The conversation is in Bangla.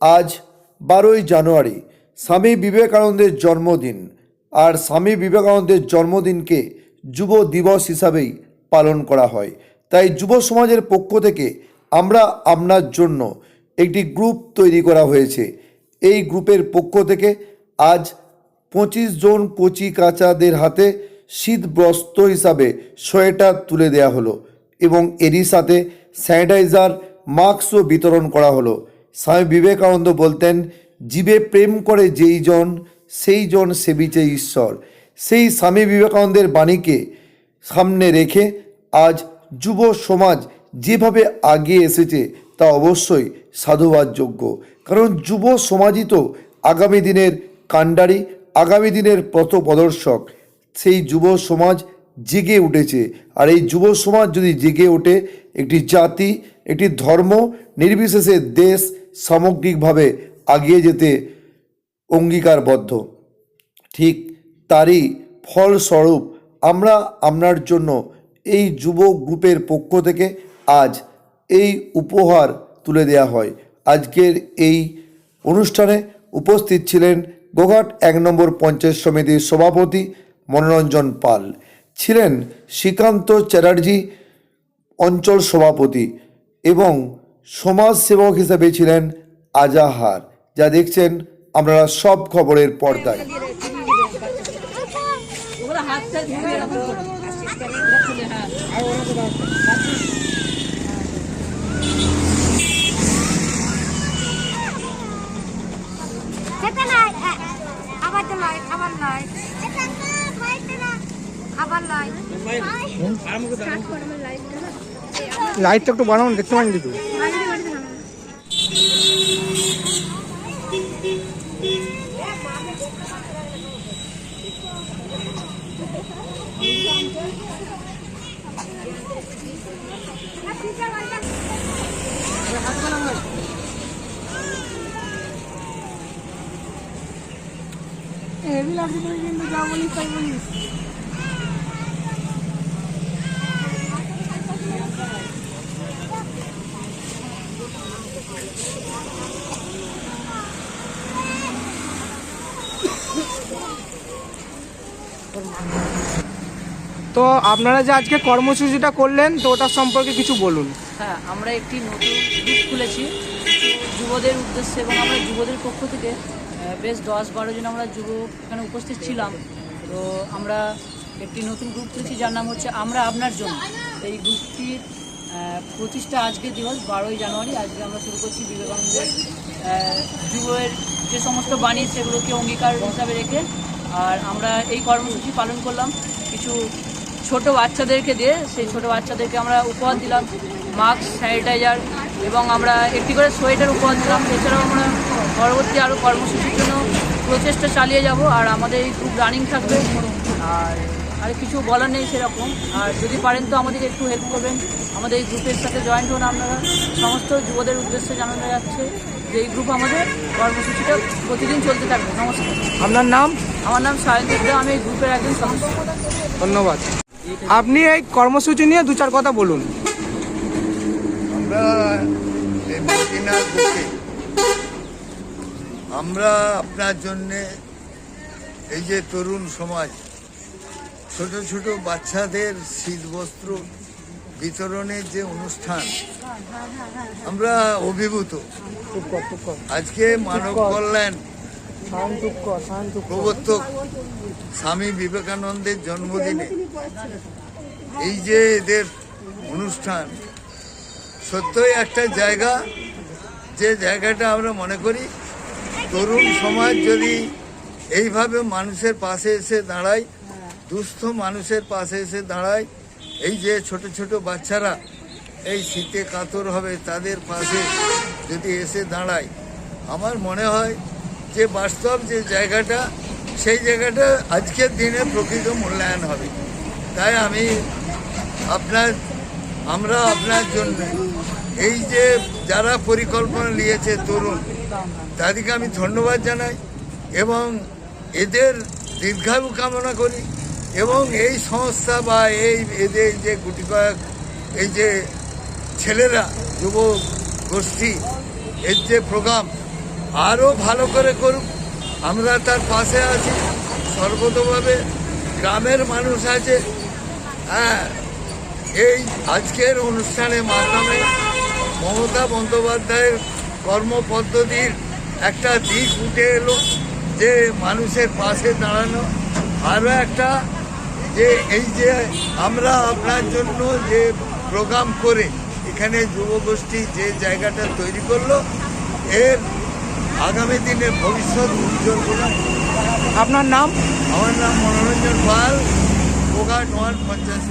আজ বারোই জানুয়ারি, স্বামী বিবেকানন্দের জন্মদিন। আর স্বামী বিবেকানন্দের জন্মদিনকে যুব দিবস হিসাবেই পালন করা হয়। তাই যুব সমাজের পক্ষ থেকে আমরা আপনার জন্য একটি গ্রুপ তৈরি করা হয়েছে। এই গ্রুপের পক্ষ থেকে আজ পঁচিশ জন কচি কাচাদের হাতে শীত বস্ত্র হিসাবে সোয়েটার তুলে দেওয়া হলো এবং এরই সাথে স্যানিটাইজার, মাস্কও বিতরণ করা হলো। স্বামী বিবেকানন্দ বলতেন, জীবে প্রেম করে যেই জন, সেই জন সেবিচে ঈশ্বর। সেই স্বামী বিবেকানন্দের বাণীকে সামনে রেখে আজ যুব সমাজ যেভাবে আগিয়ে এসেছে, তা অবশ্যই সাধুবাদযোগ্য। কারণ যুব সমাজই তো আগামী দিনের কাণ্ডারি, আগামী দিনের পথ প্রদর্শক সেই যুব সমাজ জেগে উঠেছে। আর এই যুব সমাজ যদি জেগে ওঠে, একটি জাতি, একটি ধর্ম, নির্বিশেষে দেশ সামগ্রিকভাবে আগিয়ে যেতে অঙ্গীকারবদ্ধ। ঠিক তারই ফলস্বরূপ আমরা আপনার জন্য এই যুব গ্রুপের পক্ষ থেকে আজ এই উপহার তুলে দেওয়া হয়। আজকের এই অনুষ্ঠানে উপস্থিত ছিলেন গোঘাট এক নম্বর পঞ্চায়েত সমিতির সভাপতি মনোরঞ্জন পাল, ছিলেন শ্রীকান্ত চ্যাটার্জি অঞ্চল সভাপতি এবং সমাজসেবক হিসেবে ছিলেন আজাহার। যা দেখছেন আপনারা সব খবরের পর্দায় আবার নয় আবার নয় লাইটটা একটু বানানো দেখতে পারেন কিছু? হেভি লাগছে কিন্তু যা বলিস তাই বলিস। তো আপনারা যে আজকে কর্মসূচিটা করলেন, তো ওটার সম্পর্কে কিছু বলুন। হ্যাঁ আমরা একটি নতুন গ্রুপ খুলেছি। যুবদের উদ্দেশ্যে এবং আমরা যুবদের পক্ষ থেকে বেশ দশ বারো জন আমরা যুব এখানে উপস্থিত ছিলাম। তো আমরা একটি নতুন গ্রুপ খুলেছি, যার নাম হচ্ছে আমরা আপনার জন্য। এই গ্রুপটির প্রতিষ্ঠা আজকে দিবস, বারোই জানুয়ারি, আজকে আমরা শুরু করছি বিবেকানন্দের যুবের যে সমস্ত বাণী, সেগুলোকে অঙ্গীকার হিসাবে রেখে, আর আমরা এই কর্মসূচি পালন করলাম। কিছু ছোট বাচ্চাদেরকে দিয়ে, সেই ছোট বাচ্চাদেরকে আমরা উপহার দিলাম, মাস্ক, স্যানিটাইজার, এবং আমরা একটি করে সোয়েটার উপহার দিলাম। এছাড়াও আমরা পরবর্তী আরও কর্মসূচির জন্য প্রচেষ্টা চালিয়ে যাব, আর আমাদের এই গ্রুপ রানিং থাকবে। আর আর কিছু বলার নেই সেরকম। আর যদি পারেন তো আমাদের একটু হেল্প করবেন। আমাদের এই গ্রুপের সাথে জয়েন্ট হন আপনারা। সমস্ত যুবদের উদ্দেশ্যে জানানো যাচ্ছে যে এই গ্রুপ আমাদের কর্মসূচিটা প্রতিদিন চলতে থাকবে। নমস্কার। আপনার নাম? আমার নাম সায়ন্তিক দা আমি এই গ্রুপের একজন সদস্য। ধন্যবাদ। আপনি এই কর্মসূচি নিয়ে দু চার কথা বলুন। আমরা আমরা আপনার জন্যে এই যে তরুণ সমাজ ছোট ছোট বাচ্চাদের শীত বস্ত্র বিতরণের যে অনুষ্ঠান, আমরা অভিভূত। আজকে মানব কল্যাণ প্রবর্তক স্বামী বিবেকানন্দের জন্মদিনে এই যে এদের অনুষ্ঠান, সত্যই একটা জায়গা। যে জায়গাটা আমরা মনে করি, তরুণ সমাজ যদি এইভাবে মানুষের পাশে এসে দাঁড়ায় দুস্থ মানুষের পাশে এসে দাঁড়ায়। এই যে ছোট ছোট বাচ্চারা, এই শীতে কাতর হবে তাদের পাশে যদি এসে দাঁড়ায়। আমার মনে হয় যে বাস্তব যে জায়গাটা, সেই জায়গাটা আজকের দিনে প্রকৃত মূল্যায়ন হবে। তাই আমি আপনার, আমরা আপনার জন্য এই যে যারা পরিকল্পনা নিয়েছে তরুণ, তাদেরকে আমি ধন্যবাদ জানাই এবং এদের দীর্ঘায়ু কামনা করি। এবং এই সংস্থা বা এই এদের যে গুটি কয়েক এই যে ছেলেরা, যুব গোষ্ঠী, এর যে প্রোগ্রাম, আরও ভালো করে করুক। আমরা তার পাশে আছি, সর্বতভাবে গ্রামের মানুষ আছে। হ্যাঁ এই আজকের অনুষ্ঠানের মাধ্যমে মমতা বন্দ্যোপাধ্যায়ের কর্মপদ্ধতির একটা দিক উঠে এলো যে মানুষের পাশে দাঁড়ানো। আরও একটা যে এই যে আমরা আপনার জন্য যে প্রোগ্রাম করে এখানে যুবগোষ্ঠী যে জায়গাটা তৈরি করল এর আগামী দিনে ভবিষ্যৎ উজ্জ্বল আপনার নাম? আমার নাম মনোরঞ্জন পাল বোগা নয় পঞ্চাশ